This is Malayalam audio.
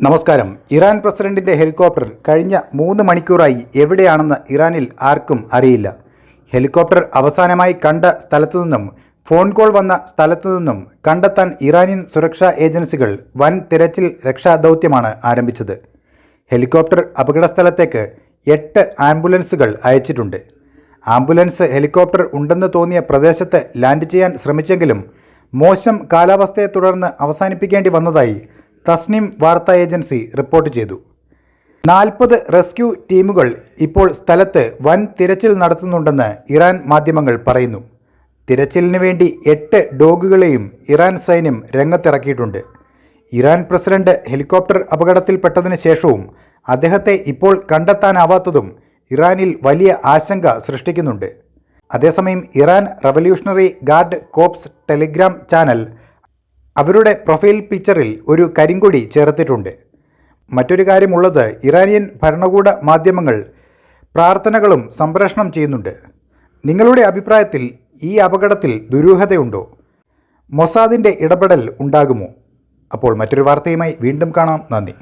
നമസ്കാരം. ഇറാൻ പ്രസിഡന്റിന്റെ ഹെലികോപ്റ്റർ കഴിഞ്ഞ മൂന്ന് മണിക്കൂറായി എവിടെയാണെന്ന് ഇറാനിൽ ആർക്കും അറിയില്ല. ഹെലികോപ്റ്റർ അവസാനമായി കണ്ട സ്ഥലത്തു നിന്നും ഫോൺ കോൾ വന്ന സ്ഥലത്തു നിന്നും കണ്ടെത്താൻ ഇറാനിയൻ സുരക്ഷാ ഏജൻസികൾ വൻ തിരച്ചിൽ രക്ഷാദൗത്യമാണ് ആരംഭിച്ചത്. ഹെലികോപ്റ്റർ അപകടസ്ഥലത്തേക്ക് എട്ട് ആംബുലൻസുകൾ അയച്ചിട്ടുണ്ട്. ആംബുലൻസ് ഹെലികോപ്റ്റർ ഉണ്ടെന്ന് തോന്നിയ പ്രദേശത്ത് ലാൻഡ് ചെയ്യാൻ ശ്രമിച്ചെങ്കിലും മോശം കാലാവസ്ഥയെ തുടർന്ന് അവസാനിപ്പിക്കേണ്ടി വന്നതായി തസ്നിം വാർത്താ ഏജൻസി റിപ്പോർട്ട് ചെയ്തു. നാൽപ്പത് റെസ്ക്യൂ ടീമുകൾ ഇപ്പോൾ സ്ഥലത്ത് വൻ തിരച്ചിൽ നടത്തുന്നുണ്ടെന്ന് ഇറാൻ മാധ്യമങ്ങൾ പറയുന്നു. തിരച്ചിലിന് വേണ്ടി എട്ട് ഡോഗുകളെയും ഇറാൻ സൈന്യം രംഗത്തിറക്കിയിട്ടുണ്ട്. ഇറാൻ പ്രസിഡന്റ് ഹെലികോപ്റ്റർ അപകടത്തിൽപ്പെട്ടതിന് ശേഷവും അദ്ദേഹത്തെ ഇപ്പോൾ കണ്ടെത്താനാവാത്തതും ഇറാനിൽ വലിയ ആശങ്ക സൃഷ്ടിക്കുന്നുണ്ട്. അതേസമയം Iran revolutionary guard corps Telegram channel അവരുടെ പ്രൊഫൈൽ പിക്ചറിൽ ഒരു കരിങ്കൊടി ചേർത്തിട്ടുണ്ട്. മറ്റൊരു കാര്യമുള്ളത് ഇറാനിയൻ ഭരണകൂട മാധ്യമങ്ങൾ പ്രാർത്ഥനകളും സംപ്രേഷണം ചെയ്യുന്നുണ്ട്. നിങ്ങളുടെ അഭിപ്രായത്തിൽ ഈ അപകടത്തിൽ ദുരൂഹതയുണ്ടോ? മൊസാദിന്റെ ഇടപെടൽ ഉണ്ടാകുമോ? അപ്പോൾ മറ്റൊരു വാർത്തയുമായി വീണ്ടും കാണാം. നന്ദി.